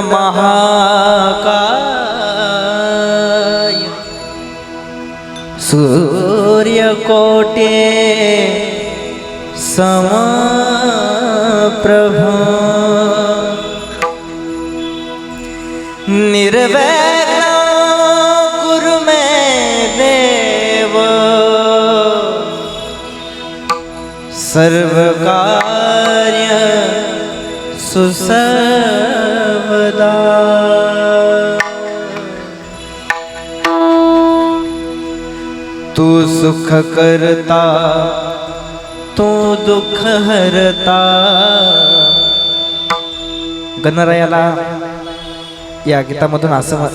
महाकाय सूर्यकोटे समप्रभ निर्वैर गुरु मे देव सर्वकार्य सुसर्वदा तू सुख करता तू दुःख हरता। गणरायाला या गीतामधून असं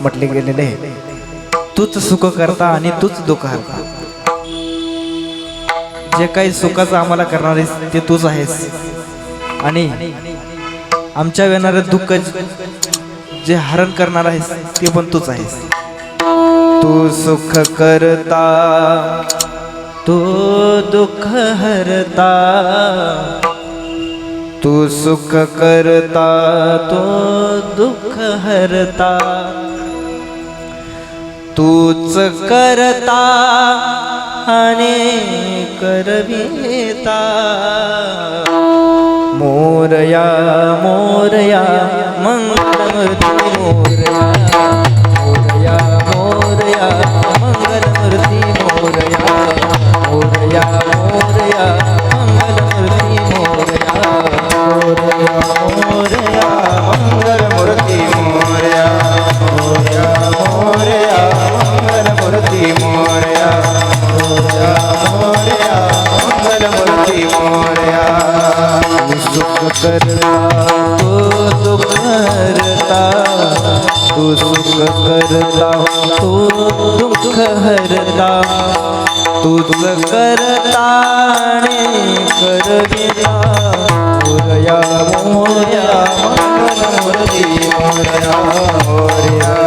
म्हटले गेलेले आहे तूच सुख करता आणि तूच दुःख हरता. जे काही सुखाचं आम्हाला करणार आहेस ते तूच आहेस. आणि आमच्या येणाऱ्या दुःख जे हरण करणार आहेस ते पण तूच आहेस. तू सुख करता तू दुःख हरता तू सुख करता तू दुःख हरता तूच करता आणि करविता. मोरया मोरया मंगलमूर्ती तो दुःख हरता तूच करता आणि करविता मोरया मोरया मंगलमूर्ती मोरया मोरया मोरया।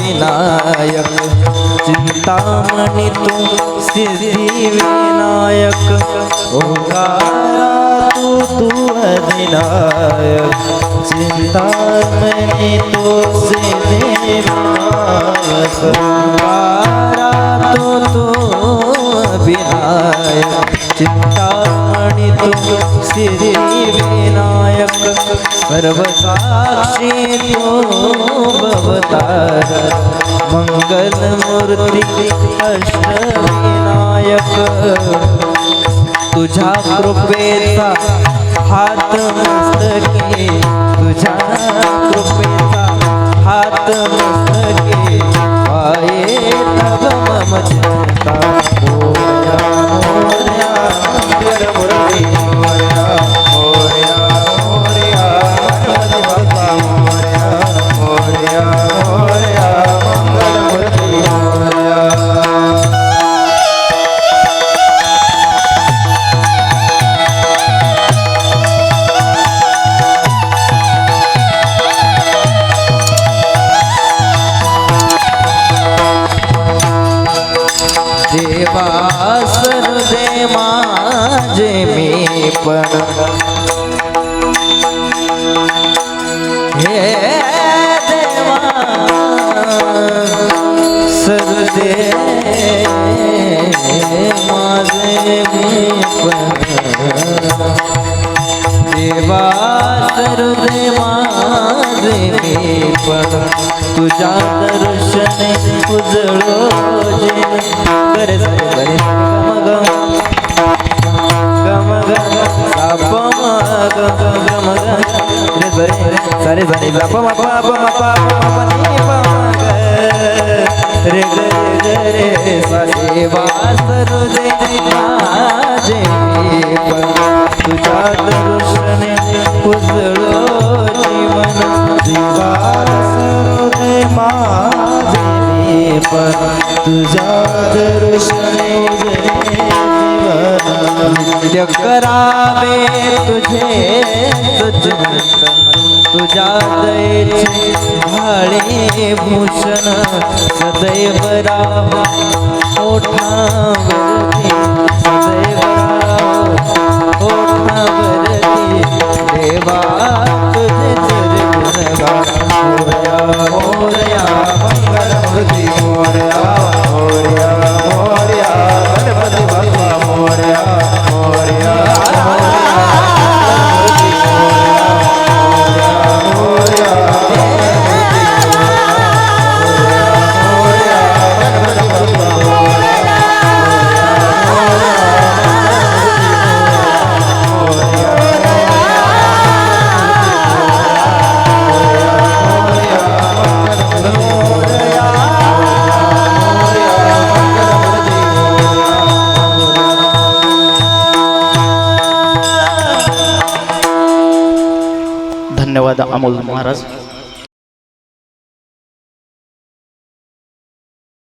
विनायक। चिंतामणि तू सिद्धि विनायक। ओंकारा तू तू अधिनायक। चिंतामणि तू सिद्धि विनायक। ओंकारा तू तू विनायक चिंतामणि तू सिद्धि विनायक। सर्वसाक्षी तो भवतार मंगल मूर्ती अष्टविनायक। तुझ्या कृपेचा हात मस्तके। तुझ्या कृपेचा हात देवा दे माझे मी पण हे देवा दे माझे मी पण દેવા સર્વે મારે પર તુજા દર્શને ઉજળો જે કરે સર્વે ગમ ગમ ગમ સાપ ગમ ગમ ગમ રે સરે સરે સાપ માપ માપ માપ માપ રે રે રે રે સરે વાસર દે पण तुझ्या दर्शने करावे तुझे चिंतन तुझ्या दयेचे भाळे भूषण. सदैव राव ओठावरती सदैव राव ओठावरती देवा धन्यवाद अमोल महाराज.